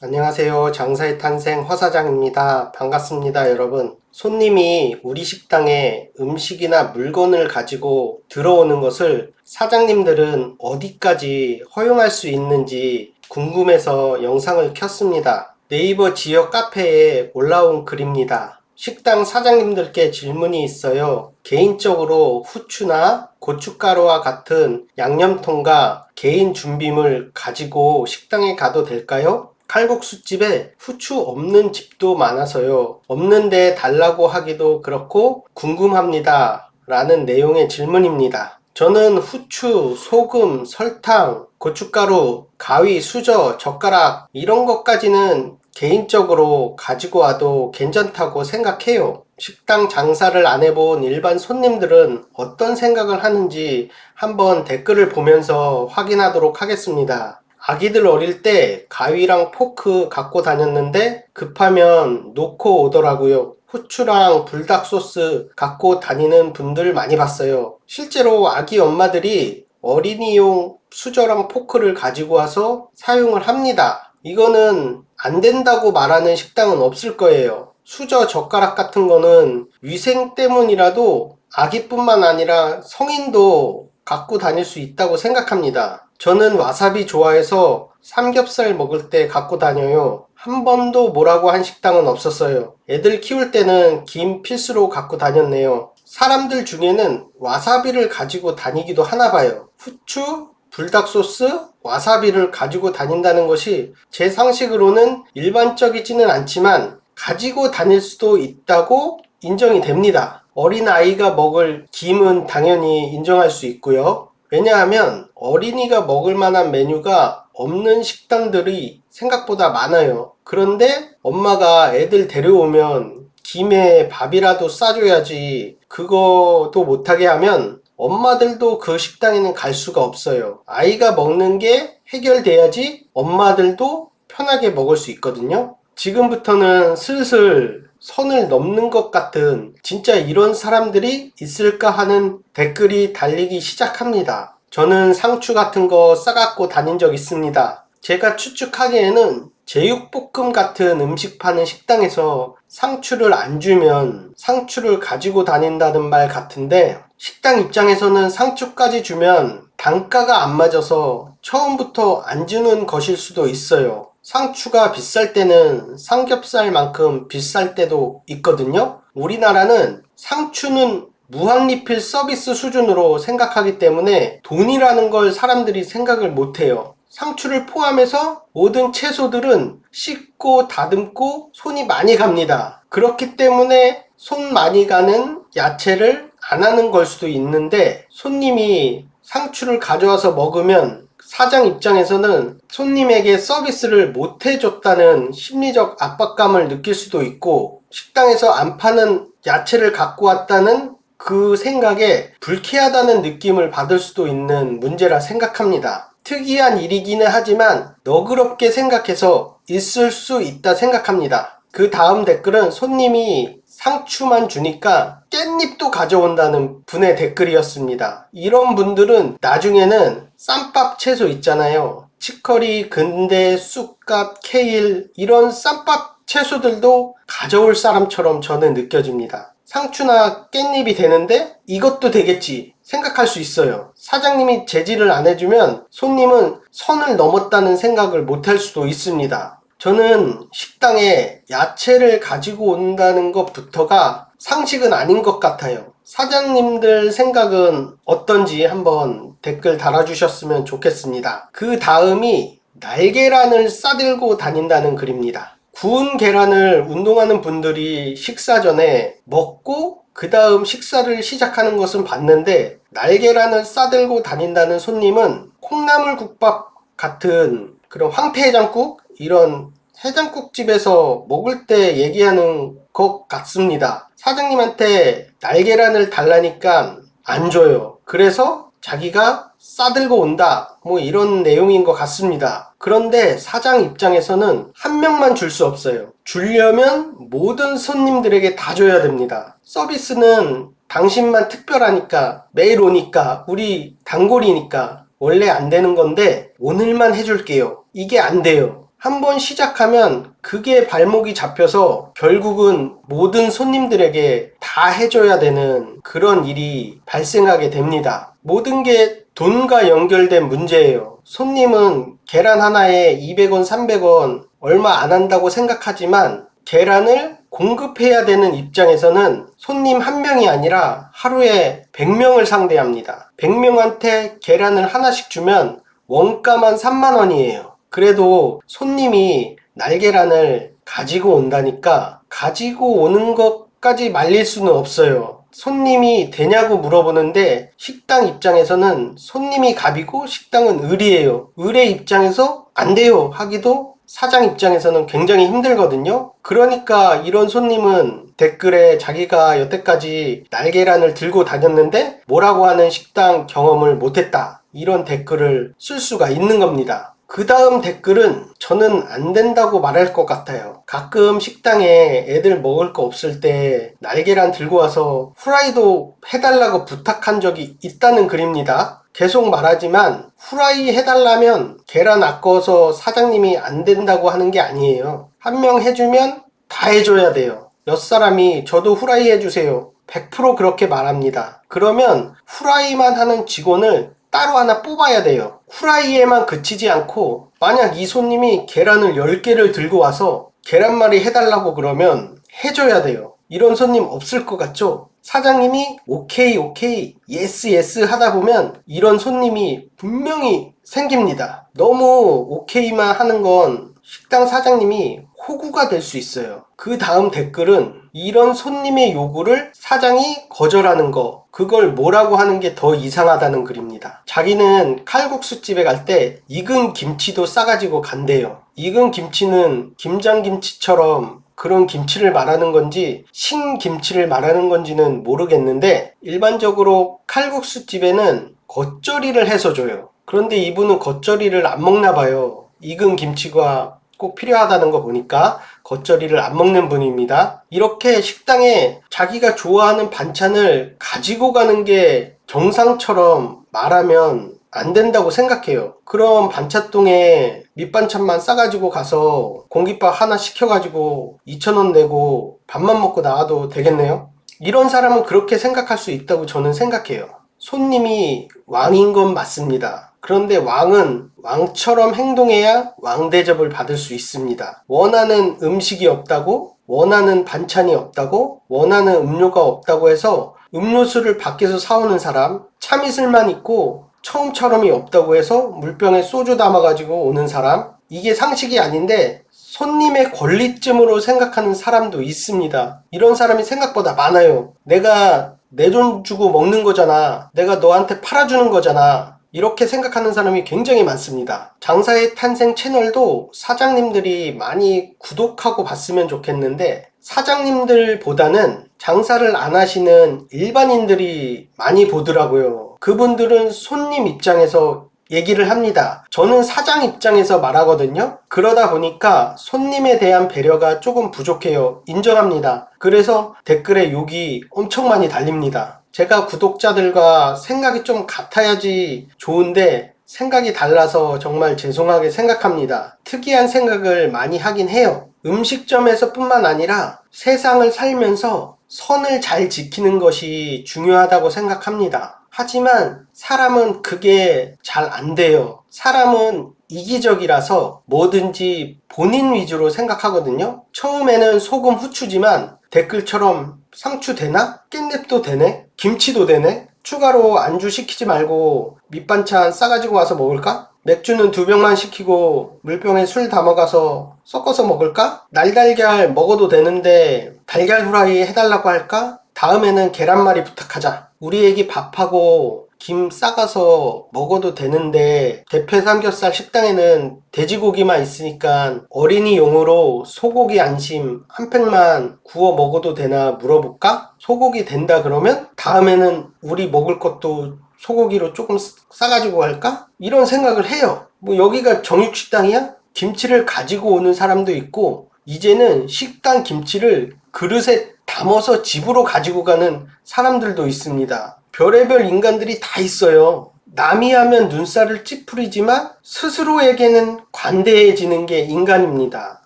안녕하세요. 장사의 탄생 허 사장입니다. 반갑습니다, 여러분. 손님이 우리 식당에 음식이나 물건을 가지고 들어오는 것을 사장님들은 어디까지 허용할 수 있는지 궁금해서 영상을 켰습니다. 네이버 지역 카페에 올라온 글입니다. 식당 사장님들께 질문이 있어요. 개인적으로 후추나 고춧가루와 같은 양념통과 개인 준비물 가지고 식당에 가도 될까요? 칼국수집에 후추 없는 집도 많아서요. 없는데 달라고 하기도 그렇고 궁금합니다. 라는 내용의 질문입니다. 저는 후추, 소금, 설탕, 고춧가루, 가위, 수저, 젓가락 이런 것까지는 개인적으로 가지고 와도 괜찮다고 생각해요. 식당 장사를 안 해본 일반 손님들은 어떤 생각을 하는지 한번 댓글을 보면서 확인하도록 하겠습니다. 아기들 어릴 때 가위랑 포크 갖고 다녔는데 급하면 놓고 오더라고요. 후추랑 불닭 소스 갖고 다니는 분들 많이 봤어요. 실제로 아기 엄마들이 어린이용 수저랑 포크를 가지고 와서 사용을 합니다. 이거는 안 된다고 말하는 식당은 없을 거예요. 수저 젓가락 같은 거는 위생 때문이라도 아기뿐만 아니라 성인도 갖고 다닐 수 있다고 생각합니다. 저는 와사비 좋아해서 삼겹살 먹을 때 갖고 다녀요. 한 번도 뭐라고 한 식당은 없었어요. 애들 키울 때는 김 필수로 갖고 다녔네요. 사람들 중에는 와사비를 가지고 다니기도 하나 봐요. 후추, 불닭소스, 와사비를 가지고 다닌다는 것이 제 상식으로는 일반적이지는 않지만 가지고 다닐 수도 있다고 인정이 됩니다. 어린 아이가 먹을 김은 당연히 인정할 수 있고요. 왜냐하면 어린이가 먹을 만한 메뉴가 없는 식당들이 생각보다 많아요. 그런데 엄마가 애들 데려오면 김에 밥이라도 싸줘야지 그것도 못하게 하면 엄마들도 그 식당에는 갈 수가 없어요. 아이가 먹는 게 해결돼야지 엄마들도 편하게 먹을 수 있거든요. 지금부터는 슬슬 선을 넘는 것 같은 진짜 이런 사람들이 있을까 하는 댓글이 달리기 시작합니다. 저는 상추 같은 거 싸갖고 다닌 적 있습니다. 제가 추측하기에는 제육볶음 같은 음식 파는 식당에서 상추를 안 주면 상추를 가지고 다닌다는 말 같은데 식당 입장에서는 상추까지 주면 단가가 안 맞아서 처음부터 안 주는 것일 수도 있어요. 상추가 비쌀 때는 삼겹살만큼 비쌀 때도 있거든요. 우리나라는 상추는 무한리필 서비스 수준으로 생각하기 때문에 돈이라는 걸 사람들이 생각을 못해요. 상추를 포함해서 모든 채소들은 씻고 다듬고 손이 많이 갑니다. 그렇기 때문에 손 많이 가는 야채를 안 하는 걸 수도 있는데 손님이 상추를 가져와서 먹으면 사장 입장에서는 손님에게 서비스를 못 해줬다는 심리적 압박감을 느낄 수도 있고 식당에서 안 파는 야채를 갖고 왔다는 그 생각에 불쾌하다는 느낌을 받을 수도 있는 문제라 생각합니다. 특이한 일이기는 하지만 너그럽게 생각해서 있을 수 있다 생각합니다. 그 다음 댓글은 손님이 상추만 주니까 깻잎도 가져온다는 분의 댓글이었습니다. 이런 분들은 나중에는 쌈밥 채소 있잖아요. 치커리, 근대, 쑥갓, 케일 이런 쌈밥 채소들도 가져올 사람처럼 저는 느껴집니다. 상추나 깻잎이 되는데 이것도 되겠지 생각할 수 있어요. 사장님이 제지를 안 해주면 손님은 선을 넘었다는 생각을 못 할 수도 있습니다. 저는 식당에 야채를 가지고 온다는 것부터가 상식은 아닌 것 같아요. 사장님들 생각은 어떤지 한번 댓글 달아주셨으면 좋겠습니다. 그 다음이 날계란을 싸들고 다닌다는 글입니다. 구운 계란을 운동하는 분들이 식사 전에 먹고 그 다음 식사를 시작하는 것은 봤는데 날계란을 싸들고 다닌다는 손님은 콩나물국밥 같은 그런 황태해장국 이런 해장국집에서 먹을 때 얘기하는 것 같습니다. 사장님한테 날계란을 달라니까 안 줘요. 그래서 자기가 싸들고 온다. 뭐 이런 내용인 것 같습니다. 그런데 사장 입장에서는 한 명만 줄 수 없어요. 주려면 모든 손님들에게 다 줘야 됩니다. 서비스는 당신만 특별하니까 매일 오니까 우리 단골이니까 원래 안 되는 건데 오늘만 해줄게요. 이게 안 돼요. 한번 시작하면 그게 발목이 잡혀서 결국은 모든 손님들에게 다 해줘야 되는 그런 일이 발생하게 됩니다. 모든 게 돈과 연결된 문제예요. 손님은 계란 하나에 200원, 300원 얼마 안 한다고 생각하지만 계란을 공급해야 되는 입장에서는 손님 한 명이 아니라 하루에 100명을 상대합니다. 100명한테 계란을 하나씩 주면 원가만 3만 원이에요. 그래도 손님이 날계란을 가지고 온다니까 가지고 오는 것까지 말릴 수는 없어요. 손님이 되냐고 물어보는데 식당 입장에서는 손님이 갑이고 식당은 을이에요. 을의 입장에서 안 돼요 하기도 사장 입장에서는 굉장히 힘들거든요. 그러니까 이런 손님은 댓글에 자기가 여태까지 날계란을 들고 다녔는데 뭐라고 하는 식당 경험을 못했다. 이런 댓글을 쓸 수가 있는 겁니다. 그 다음 댓글은 저는 안 된다고 말할 것 같아요. 가끔 식당에 애들 먹을 거 없을 때 날계란 들고 와서 후라이도 해달라고 부탁한 적이 있다는 글입니다. 계속 말하지만 후라이 해달라면 계란 아까워서 사장님이 안 된다고 하는 게 아니에요. 한 명 해주면 다 해줘야 돼요. 몇 사람이 저도 후라이 해주세요. 100% 그렇게 말합니다. 그러면 후라이만 하는 직원을 따로 하나 뽑아야 돼요. 후라이에만 그치지 않고 만약 이 손님이 계란을 10개를 들고 와서 계란말이 해달라고 그러면 해줘야 돼요. 이런 손님 없을 것 같죠? 사장님이 오케이 오케이 예스 예스 하다 보면 이런 손님이 분명히 생깁니다. 너무 오케이만 하는 건 식당 사장님이 호구가 될 수 있어요. 그 다음 댓글은 이런 손님의 요구를 사장이 거절하는 거, 그걸 뭐라고 하는 게 더 이상하다는 글입니다. 자기는 칼국수 집에 갈 때 익은 김치도 싸가지고 간대요. 익은 김치는 김장김치처럼 그런 김치를 말하는 건지 신김치를 말하는 건지는 모르겠는데 일반적으로 칼국수 집에는 겉절이를 해서 줘요. 그런데 이분은 겉절이를 안 먹나 봐요. 익은 김치가 꼭 필요하다는 거 보니까 겉절이를 안 먹는 분입니다. 이렇게 식당에 자기가 좋아하는 반찬을 가지고 가는 게 정상처럼 말하면 안 된다고 생각해요. 그럼 반찬통에 밑반찬만 싸가지고 가서 공깃밥 하나 시켜가지고 2,000원 내고 밥만 먹고 나와도 되겠네요? 이런 사람은 그렇게 생각할 수 있다고 저는 생각해요. 손님이 왕인 건 맞습니다. 그런데 왕은 왕처럼 행동해야 왕 대접을 받을 수 있습니다. 원하는 음식이 없다고, 원하는 반찬이 없다고, 원하는 음료가 없다고 해서 음료수를 밖에서 사오는 사람, 참이슬만 있고 처음처럼이 없다고 해서 물병에 소주 담아가지고 오는 사람, 이게 상식이 아닌데 손님의 권리쯤으로 생각하는 사람도 있습니다. 이런 사람이 생각보다 많아요. 내가 내 돈 주고 먹는 거잖아. 내가 너한테 팔아주는 거잖아. 이렇게 생각하는 사람이 굉장히 많습니다. 장사의 탄생 채널도 사장님들이 많이 구독하고 봤으면 좋겠는데 사장님들보다는 장사를 안 하시는 일반인들이 많이 보더라고요. 그분들은 손님 입장에서 얘기를 합니다. 저는 사장 입장에서 말하거든요. 그러다 보니까 손님에 대한 배려가 조금 부족해요. 인정합니다. 그래서 댓글에 욕이 엄청 많이 달립니다. 제가 구독자들과 생각이 좀 같아야지 좋은데 생각이 달라서 정말 죄송하게 생각합니다. 특이한 생각을 많이 하긴 해요. 음식점에서 뿐만 아니라 세상을 살면서 선을 잘 지키는 것이 중요하다고 생각합니다. 하지만 사람은 그게 잘 안 돼요. 사람은 이기적이라서 뭐든지 본인 위주로 생각하거든요. 처음에는 소금 후추지만 댓글처럼 상추 되나? 깻잎도 되네? 김치도 되네? 추가로 안주 시키지 말고 밑반찬 싸가지고 와서 먹을까? 맥주는 두 병만 시키고 물병에 술 담아가서 섞어서 먹을까? 날달걀 먹어도 되는데 달걀 후라이 해달라고 할까? 다음에는 계란말이 부탁하자. 우리 애기 밥하고 김 싸가서 먹어도 되는데 대패 삼겹살 식당에는 돼지고기만 있으니까 어린이용으로 소고기 안심 한 팩만 구워 먹어도 되나 물어볼까? 소고기 된다 그러면 다음에는 우리 먹을 것도 소고기로 조금 싸가지고 할까? 이런 생각을 해요. 뭐 여기가 정육식당이야? 김치를 가지고 오는 사람도 있고 이제는 식당 김치를 그릇에 담아서 집으로 가지고 가는 사람들도 있습니다. 별의별 인간들이 다 있어요. 남이 하면 눈살을 찌푸리지만 스스로에게는 관대해지는 게 인간입니다.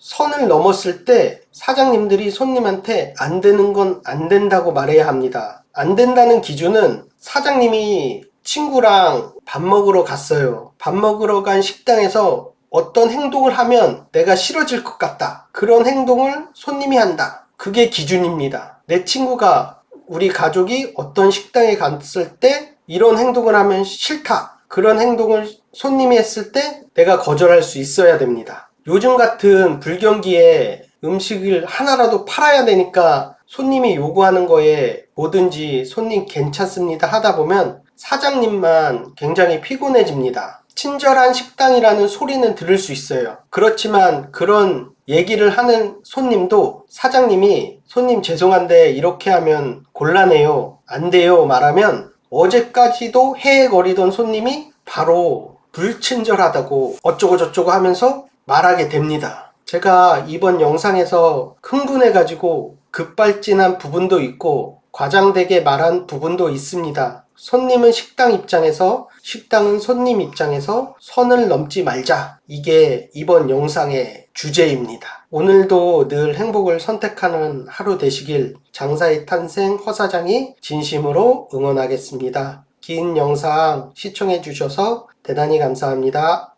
선을 넘었을 때 사장님들이 손님한테 안 되는 건 안 된다고 말해야 합니다. 안 된다는 기준은 사장님이 친구랑 밥 먹으러 갔어요. 밥 먹으러 간 식당에서 어떤 행동을 하면 내가 싫어질 것 같다. 그런 행동을 손님이 한다. 그게 기준입니다. 내 친구가 우리 가족이 어떤 식당에 갔을 때 이런 행동을 하면 싫다. 그런 행동을 손님이 했을 때 내가 거절할 수 있어야 됩니다. 요즘 같은 불경기에 음식을 하나라도 팔아야 되니까 손님이 요구하는 거에 뭐든지 손님 괜찮습니다 하다 보면 사장님만 굉장히 피곤해집니다. 친절한 식당이라는 소리는 들을 수 있어요. 그렇지만 그런 얘기를 하는 손님도 사장님이 손님 죄송한데 이렇게 하면 곤란해요. 안 돼요. 말하면 어제까지도 헤헤거리던 손님이 바로 불친절하다고 어쩌고저쩌고 하면서 말하게 됩니다. 제가 이번 영상에서 흥분해가지고 급발진한 부분도 있고 과장되게 말한 부분도 있습니다. 손님은 식당 입장에서 식당은 손님 입장에서 선을 넘지 말자. 이게 이번 영상의 주제입니다. 오늘도 늘 행복을 선택하는 하루 되시길 장사의 탄생 허사장이 진심으로 응원하겠습니다. 긴 영상 시청해 주셔서 대단히 감사합니다.